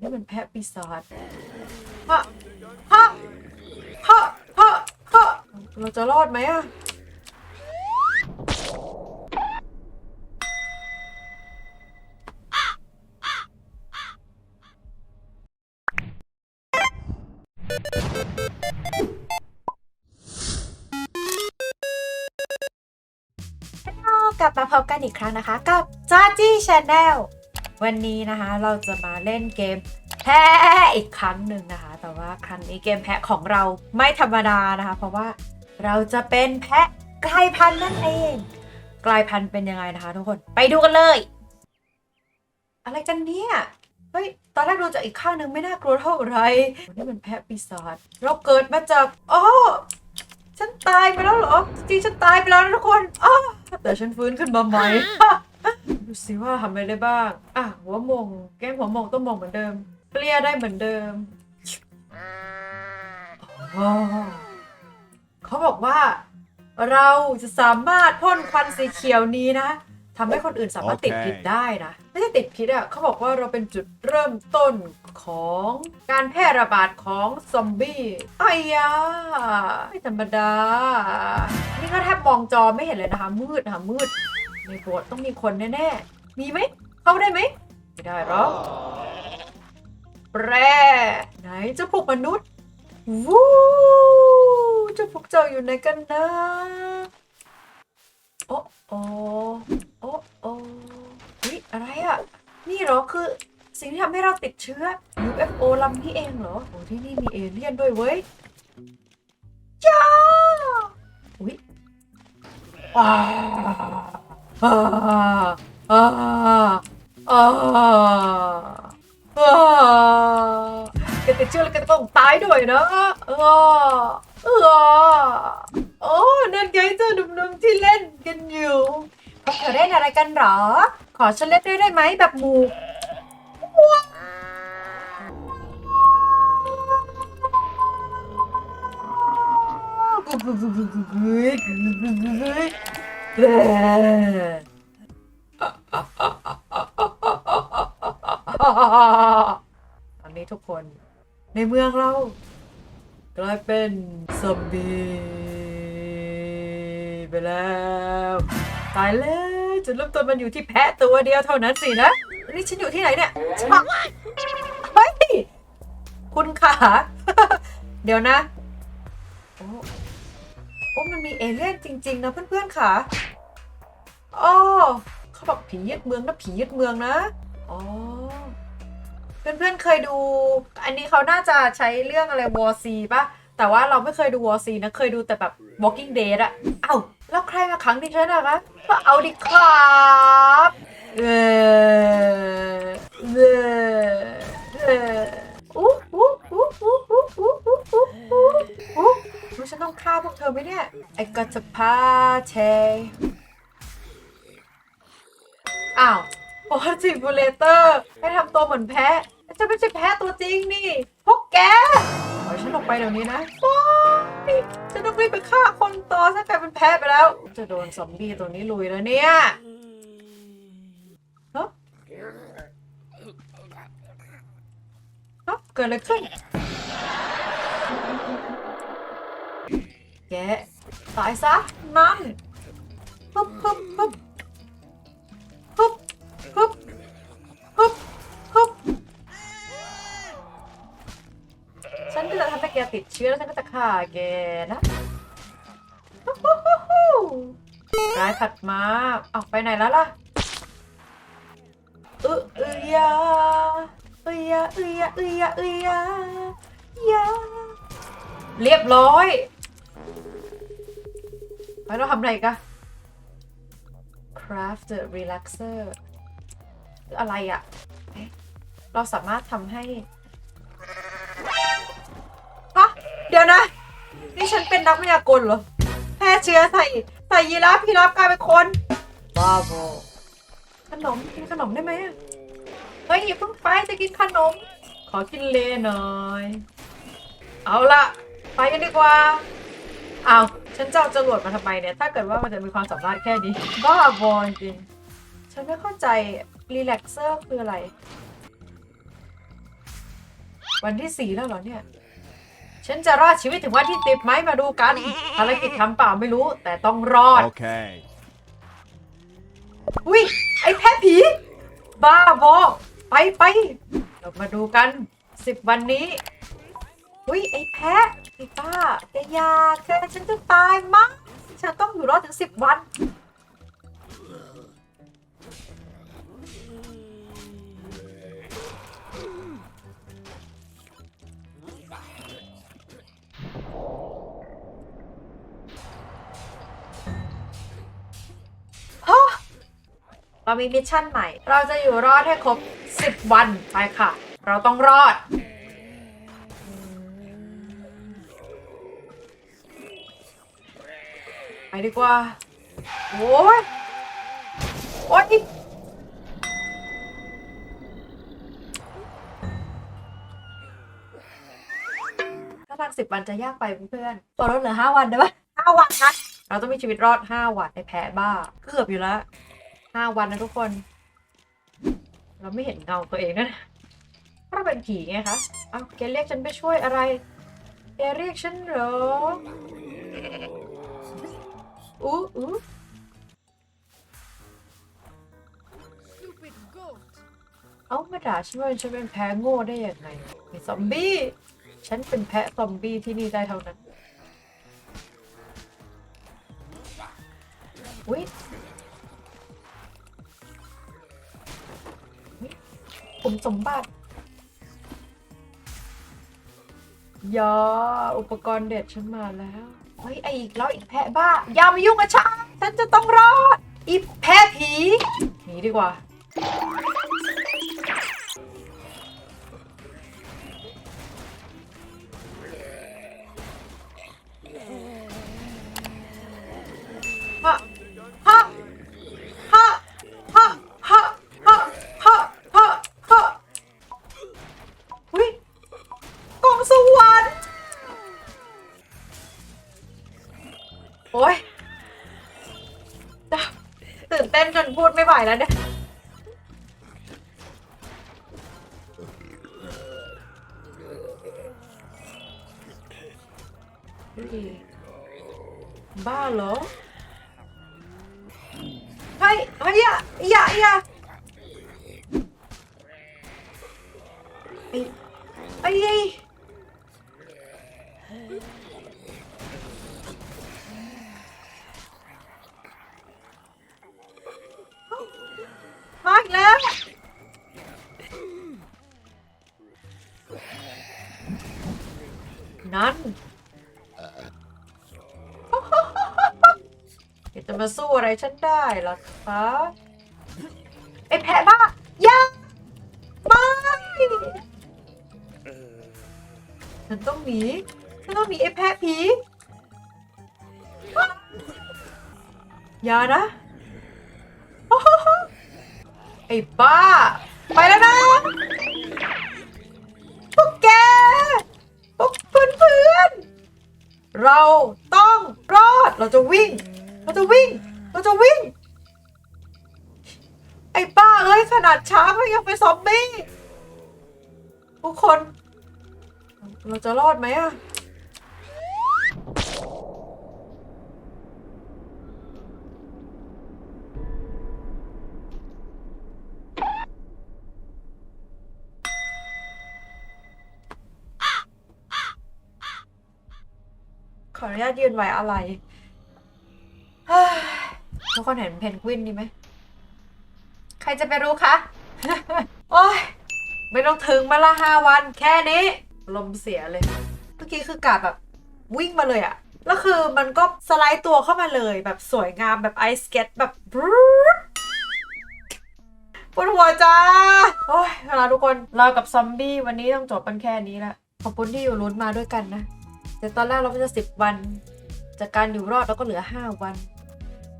นี่มันแพะปีศาจฮะฮะฮะฮะฮะเราจะรอดไหมอะกลับมาพบกันอีกครั้งนะคะ กับจ้าจี้ชาแนล วันนี้นะคะเราจะมาเล่นเกมแพะอีกครั้งหนึ่งนะคะ แต่ว่าครั้งนี้เกมแพะของเราไม่ธรรมดานะคะ เพราะว่าเราจะเป็นแพะกลายพันธุ์นั่นเองกลายพันธุ์เป็นยังไงนะคะทุกคนไปดูกันเลย อะไรกันเนี่ยเฮ้ยตอนแรกดูจากอีกข้างหนึ่งไม่น่ากลัวเท่าไหร่นี่มันแพะปีศาจเราเกิดมาจากอ๋อฉันตายไปแล้วเหรอจริงฉันตายไปแล้วนะทุกคนอ้าวแต่ฉันฟื้นขึ้นมาใหม่ ดูสิว่าทำอะไรได้บ้าง อะ หัวหมง แก้มหัวหมงต้องมงเหมือนเดิมเปลี่ยได้เหมือนเดิมอ๋อเขาบอกว่า เราจะสามารถพ่นควันสีเขียวนี้นะทำให้คนอื่นสามารถติดพิษได้นะ ไม่ใช่ติดพิษอะเขาบอกว่าเราเป็นจุดเริ่มต้นของการแพร่ระบาดของซอมบี้ไอ้ยาไม่ธรรมดา นี่ก็แทบมองจอไม่เห็นเลยนะคะ มืดนะคะมืด ในโบสถ์ต้องมีคนแน่ๆ มีไหม เข้าได้ไหม ไม่ได้หรอกแปรไหนเจ้าพวกมนุษย์ วู้เจ้าพวกเจ้าอยู่ไหนกันนะ โอ้โอโอ้โอ้นี่อะไรอะ นี่เหรอคือสิ่งที่ทำให้เราติดเชื้อ UFO ลำนี้เองเหรอ โอ้ที่นี่มีเอเลี่ยนด้วยเว้ยจ้าอุ้ยว้า อาอาอาอาแกติดเชื้อแล้วแกต้องตายด้วยนะเออเออโอ้นั่นไงเจ้าหนุ่มๆที่เล่นกันอยู่พวกเธอเล่นอะไรกันเหรอ ขอฉันเล่นด้วยได้ไหมแบบหมู่ต ในเมืองเรา กลายเป็นซอมบี้ไปแล้ว ตายแล้วจุดเริ่มต้นมันอยู่ที่แพะตัวเดียวเท่านั้นสินะ นี่ฉันอยู่ที่ไหนเนี่ยฉันเฮ้ย คุณขาเดี๋ยวนะ โอ้โอ้มันมีเอเลี่ยนจริง ๆ นะเพื่อนๆค่ะอ๋อเขาบอกผียึดเมืองนะผียึดเมืองนะ อ๋อ เพื่อนๆเคยดู อันนี้เขาน่าจะใช้เรื่องอะไรวอซีป่ะ แต่ว่าเราไม่เคยดูวอซีนะเคยดูแต่แบบ Walking Dead อะเอ้าแล้วใครมาขังดิฉันอะคะก็เอาดิครับเออเออเอออู้อู้อู้อู้อู้อู้อู้อู้อู้อู้ฉันต้องฆ่าพวกเธอไหมเนี่ยไอ้กัจจพาเชอ้าวโอ้จิบูเลเตอร์ ให้ทำตัวเหมือนแพะจะไม่ใช่แพะตัวจริงนี่ พวกแกปล่อยฉันออกไปเดี๋ยวนี้นะว้ายฉันต้องรีบไปฆ่าคนต่อถ้ากลายเป็นแพะไปแล้ว จะโดนซอมบี้ตัวนี้ลุยแล้วเนี่ยฮะฮะเกิดอะไรขึ้น แกตายซะนั่นปึ๊บปึ๊บปึ๊บ ติดเชื้อแล้วฉันก็จะฆ่าแกนะร้ายถัดมาเอาไปไหนแล้วล่ะเออเอยยาเอยยาเอยยาเอยยาเอยยายาเรียบร้อยไปเราทำอะไรกัน craft the relaxer คืออะไรอะ่ะเอ๊ะเราสามารถทำให้ เดี๋ยวนะ นี่ฉันเป็นนักพยากลเหรอ แพร่เชื้อใส่ใส่ยีราฟพีราฟกลายเป็นคนบ้าบอขนมกินขนมได้ไหมอะเฮ้ยอย่าเพิ่งไปจะกินขนม ขอกินเลหน่อย เอาละไปกันดีกว่าเอาวฉันจะเอาจรวดมาทำไมเนี่ย ถ้าเกิดว่ามันจะมีความสามารถแค่นี้ บ้าบอจริง ฉันไม่เข้าใจ รีแลกเซอร์คืออะไร วันที่สี่แล้วเหรอเนี่ย ฉันจะรอดชีวิตถึงวันที่ติดไหมมาดูกันภารกิจทำเปล่าไม่รู้ แต่ต้องรอด Okay. อุ้ยไอ้แพ้ผี บ้าบอไปไปเรามาดูกันสิบวันนี้ อุ้ยไอ้แพ้ไอ้ป้าแกอยาแกฉันจะตายมั้งฉันต้องอยู่รอดถึงสิบวัน เรามีมิชชั่นใหม่ เราจะอยู่รอดให้ครบ 10 วันไปค่ะ เราต้องรอด ไปดีกว่า โอ้ยโอ้ยถ้าทางสิบวันจะยากไปเพื่อนๆตัวลดเหลือห้าวันได้ปะห้าวันนะเราต้องมีชีวิตรอด5วันในแพ้บ้า เกือบอยู่แล้ว 5วันนะทุกคน เราไม่เห็นเงาตัวเองนะถ้าเป็นผีไงคะเอ้าแกเรียกฉันไปช่วยอะไรแกเรียกฉันเหรออู้อู้เอ้ามาด่าฉันว่าฉันเป็นแพ้โง่ได้ยังไงไอ้ซอมบี้ ฉันเป็นแพะซอมบี้ที่นี่ได้เท่านั้นอุ้ยอุ๊ย สมบัติยาอุปกรณ์เด็ดฉันมาแล้วเฮ้ยไออีกแล้วอีกแพะบ้าอย่ามายุ่งกับฉันฉันจะต้องรอดอีแพะผีหนีดีกว่า เต้นจนพูดไม่ไหวแล้วเนี่ย บ้าเหรอ เฮ้ยเฮ้ยอย่าอย่าอย่าไอ้ไอ้ นั่นเจะมาสู้อะไรฉันได้ล่ะคะไอแพะบ้าอย่าไม่ฉันต้องหนีฉันต้องหนีไอแพะผีอย่านะไอ้บ้า ไปแล้วนะ เราต้องรอด เราจะวิ่ง เราจะวิ่ง เราจะวิ่ง ไอ้ป้าเอ้ยขนาดช้างก็ยังเป็นซอมบี้ทุกคน เราจะรอดไหมอะ ขออนุญาตยืนไว้อะไรทุกคนเห็นเพนกวินนี่ไหม ใครจะไปรู้คะ โอ้ย ไม่ต้องถึงมาละห้าวัน แค่นี้ ลมเสียเลย เมื่อกี้คือกาแบบวิ่งมาเลยอะแล้วคือมันก็สไลด์ตัวเข้ามาเลยแบบสวยงามแบบไอสเก็ตแบบบปวดหัวจ้า โอ้ยเวลาทุกคนเรากับซอมบี้วันนี้ต้องจบกันแค่นี้ละขอบคุณที่อยู่ลุ้นมาด้วยกันนะ แต่ตอนแรกเราก็จะสิบวัน จากการอยู่รอดเราก็เหลือ 5 วัน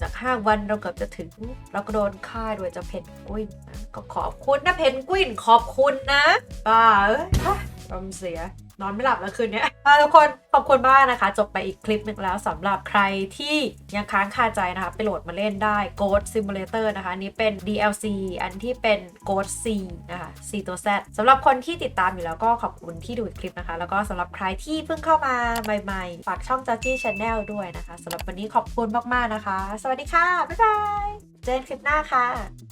จาก 5 วันเราเกือบจะถึงเราก็โดนฆ่าโดยเจะเพนกวินนะก็ขอบคุณนะเพนกวินขอบคุณนะป้าเอ้ยฮะรมเสีย นอนไม่หลับแล้วคืนนี้ทุกคนขอบคุณมากนะคะ จบไปอีกคลิปหนึ่งแล้วสำหรับใครที่ยังค้างคาใจนะคะไปโหลดมาเล่นได้ Ghost Simulator นะคะนี้เป็น DLC อันที่เป็น Ghost C นะคะ C ตัว Z สำหรับคนที่ติดตามอยู่แล้วก็ขอบคุณที่ดูคลิปนะคะ แล้วก็สำหรับใครที่เพิ่งเข้ามาใหม่ๆ ฝากช่อง j a j i Channel ด้วยนะคะสำหรับวันนี้ขอบคุณมากๆนะคะ สวัสดีค่ะ บ๊ายบาย เจอกันคลิปหน้าค่ะ